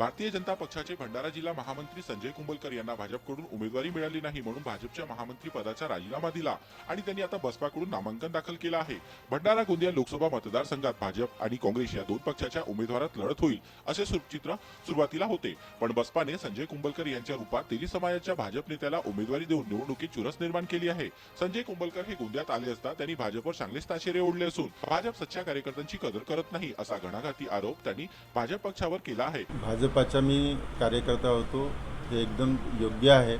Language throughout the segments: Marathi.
भारतीय जनता पक्षाचे भंडारा जिल्हा महामंत्री संजय कुंभलकर यांना भाजपकडून उमेदवारी मिळाली नाही म्हणून भाजपच्या महामंत्री पदाचा राजीनामा दिला आणि त्यांनी आता बसपाकडून नामांकन दाखल केलं आहे. भंडारा गोंदिया लोकसभा मतदारसंघात भाजप आणि काँग्रेस या दोन पक्षाच्या उमेदवारात लढत होईल असे सु- चित्र सुरुवातीला होते. पण बसपाने संजय कुंभलकर यांच्या रूपात तेली समाजाच्या भाजप नेत्याला उमेदवारी देऊन निवडणुकीत चुरस निर्माण केली आहे. संजय कुंभलकर हे गोंदियात आले असता त्यांनी भाजपवर चांगलेच ताशेरे ओढले असून भाजप सच्च्या कार्यकर्त्यांची कदर करत नाही असा घणाघाती आरोप त्यांनी भाजप पक्षावर केला आहे. भाजप भाजपाचा मी कार्यकर्ता होतो हे एकदम योग्य आहे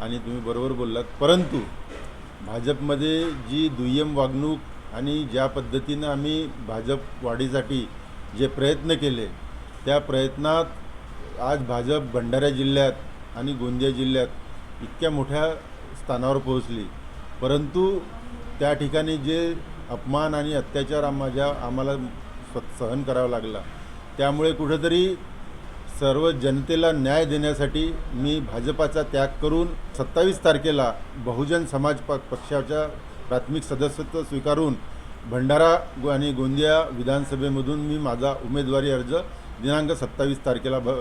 आणि तुम्ही बरोबर बोललात. परंतु भाजपमध्ये जी दुय्यम वागणूक आणि ज्या पद्धतीनं आम्ही भाजप वाढीसाठी जे प्रयत्न केले त्या प्रयत्नात आज भाजप भंडारा जिल्ह्यात आणि गोंदिया जिल्ह्यात इतक्या मोठ्या स्थानावर पोहोचली. परंतु त्या ठिकाणी जे अपमान आणि अत्याचार माझ्या आम्हाला स्व- सहन करावा लागला त्यामुळे कुठेतरी सर्व जनतेला न्याय देण्यासाठी मी भाजपाचा त्याग करून सत्तावीस तारखेला बहुजन समाज प पक्षाच्या प्राथमिक सदस्यत्व स्वीकारून भंडारा आणि गोंदिया विधानसभेमधून मी माझा उमेदवारी अर्ज दिनांक सत्तावीस तारखेला भ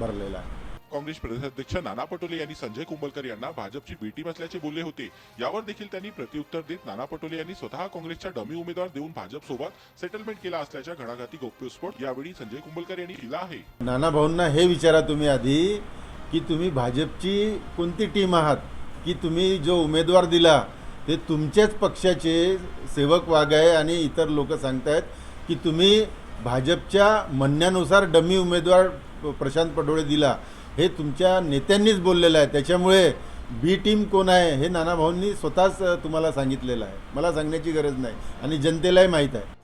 भरलेला आहे. काँग्रेस प्रदेशाध्यक्ष नाना पटोले यांनी संजय कुंभलकर यांना भाजपची बी टीम असल्याचे बोलले होते. यावर देखील त्यांनी प्रत्युत्तर देत नाना पटोले यांनी स्वतः काँग्रेसच्या डमी उमेदवार देऊन भाजप सोबत सेटलमेंट केला असल्याच्या घडाघाती गौप्यस्फोट यावेळी संजय कुंभलकर यांनी केला आहे. नाना भाऊंना हे विचारा तुम्ही आधी की तुम्ही भाजपची कोणती टीम आहात? की तुम्ही जो उमेदवार दिला ते तुमच्याच पक्षाचे सेवक वाघ आहे आणि इतर लोक सांगतायत की तुम्ही भाजपच्या म्हणण्यानुसार डमी उमेदवार प्रशांत पडोळे दिला. हे तुमच्या नेत्यांनीच बोललेलं आहे. त्याच्यामुळे बी टीम कोण आहे हे नानाभाऊंनी स्वतःच तुम्हाला सांगितलेलं आहे. मला सांगण्याची गरज नाही. आणि जनतेलाही माहीत आहे.